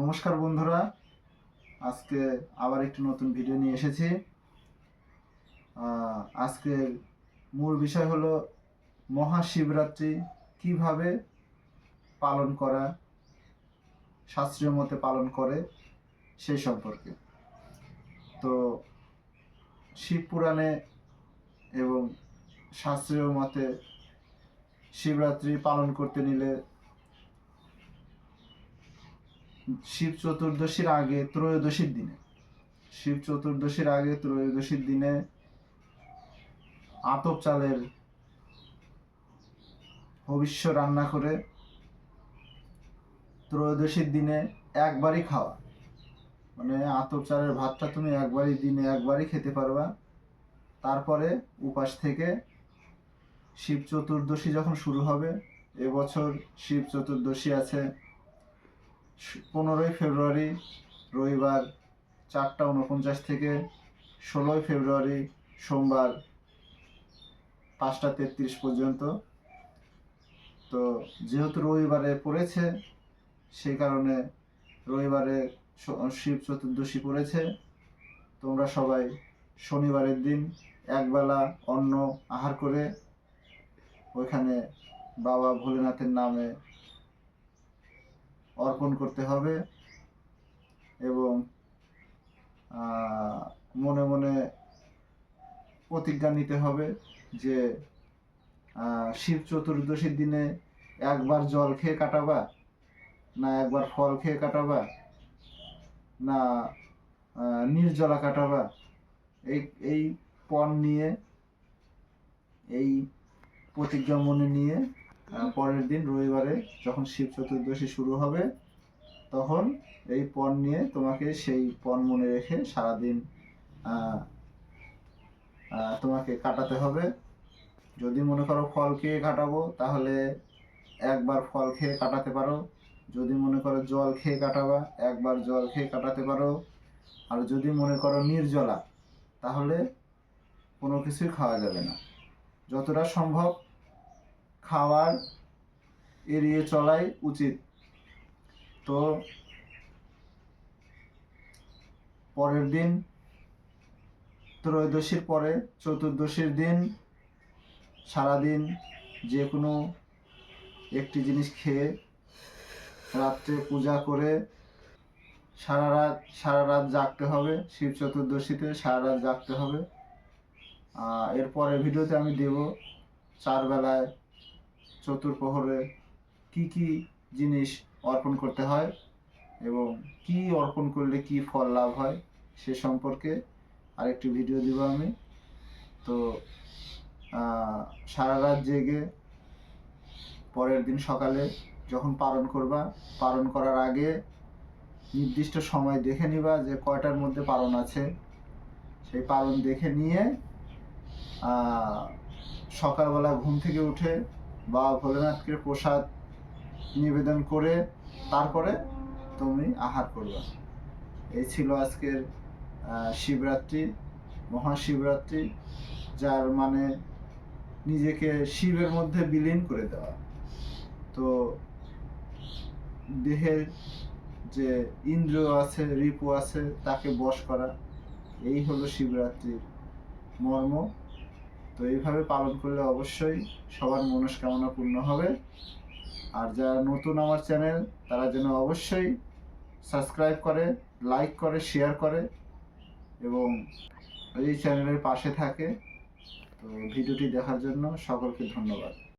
নমস্কার বন্ধুরা। আজকে আবার একটি নতুন ভিডিও নিয়ে এসেছি। আজকের মূল বিষয় হলো মহাশিবরাত্রি কীভাবে পালন করা, শাস্ত্রীয় মতে পালন করে সেই সম্পর্কে। তো শিব পুরাণে এবং শাস্ত্রীয় মতে শিবরাত্রি পালন করতে নিলে শিব চতুর্দশীর আগে, ত্রয়োদশীর দিনে। শিব চতুর্দশীর আগে, ত্রয়োদশীর দিনে আতপ চালের ভবিষ্য রান্না করে ত্রয়োদশীর দিনে একবারই খাওয়া। মানে আতপ চালের ভাতটা তুমি একবারই দিনে একবারই খেতে পারবা। তারপরে উপাস থেকে শিব চতুর্দশী যখন শুরু হবে, এবছর শিব চতুর্দশী আছে পনেরোই ফেব্রুয়ারি রবিবার চারটা উনপঞ্চাশ থেকে ষোলোই ফেব্রুয়ারি সোমবার পাঁচটা তেত্রিশ পর্যন্ত। তো যেহেতু রবিবারে পড়েছে, সেই কারণে রবিবারে শিব চতুর্দশী পড়েছে। তোমরা সবাই শনিবারের দিন একবেলা অন্ন আহার করে ওইখানে বাবা ভোলেনাথের নামে অর্পণ করতে হবে এবং মনে মনে প্রতিজ্ঞা নিতে হবে যে শিব চতুর্দশীর দিনে একবার জল খেয়ে কাটাবা, না একবার ফল খেয়ে কাটাবা, না নির্জলা কাটাবা। এই এই পণ নিয়ে, এই প্রতিজ্ঞা মনে নিয়ে পরের দিন রবিবারে যখন শিব চতুর্দশী শুরু হবে, তখন এই পণ নিয়ে তোমাকে সেই পণ মনে রেখে সারাদিন তোমাকে কাটাতে হবে। যদি মনে করো ফল খেয়ে কাটাবো, তাহলে একবার ফল খেয়ে কাটাতে পারো। যদি মনে করো জল খেয়ে কাটাবা, একবার জল খেয়ে কাটাতে পারো। আর যদি মনে করো নির্জলা, তাহলে কোনো কিছুই খাওয়া যাবে না। যতটা সম্ভব খাওয়ার এড়িয়ে চলাই উচিত। তো পরের দিন, ত্রয়োদশীর পরে, চতুর্দশীর দিন, সারাদিন যে কোনো একটি জিনিস খেয়ে রাত্রে পূজা করে সারা রাত সারা রাত জাগতে হবে। শিব চতুর্দশীতে সারা রাত জাগতে হবে। এরপরে ভিডিওতে আমি দেব চার চতুর্প্রহরে কি কি জিনিস অর্পণ করতে হয় এবং কি অর্পণ করলে কি ফল লাভ হয় সে সম্পর্কে আরেকটি ভিডিও দিব আমি। তো সারা রাত জেগে পরের দিন সকালে যখন পালন করবা, পালন করার আগে নির্দিষ্ট সময় দেখে নিবা যে কয়টার মধ্যে পালন আছে। সেই পালন দেখে নিয়ে সকালবেলা ঘুম থেকে উঠে বা ভোলেনাথকে প্রসাদ নিবেদন করে তারপরে তুমি আহার করবে। এই ছিল আজকের শিবরাত্রি, মহাশিবরাত্রি, যার মানে নিজেকে শিবের মধ্যে বিলীন করে দেওয়া। তো দেহের যে ইন্দ্র আছে, রিপু আছে, তাকে বশ করা, এই হলো শিবরাত্রির মর্ম। তো এইভাবে পালন করলে অবশ্যই সবার মনস্কামনা পূর্ণ হবে। আর যারা নতুন আমার চ্যানেল, তারা যেন অবশ্যই সাবস্ক্রাইব করে, লাইক করে, শেয়ার করে এবং এই চ্যানেলের পাশে থাকে। তো ভিডিওটি দেখার জন্য সকলকে ধন্যবাদ।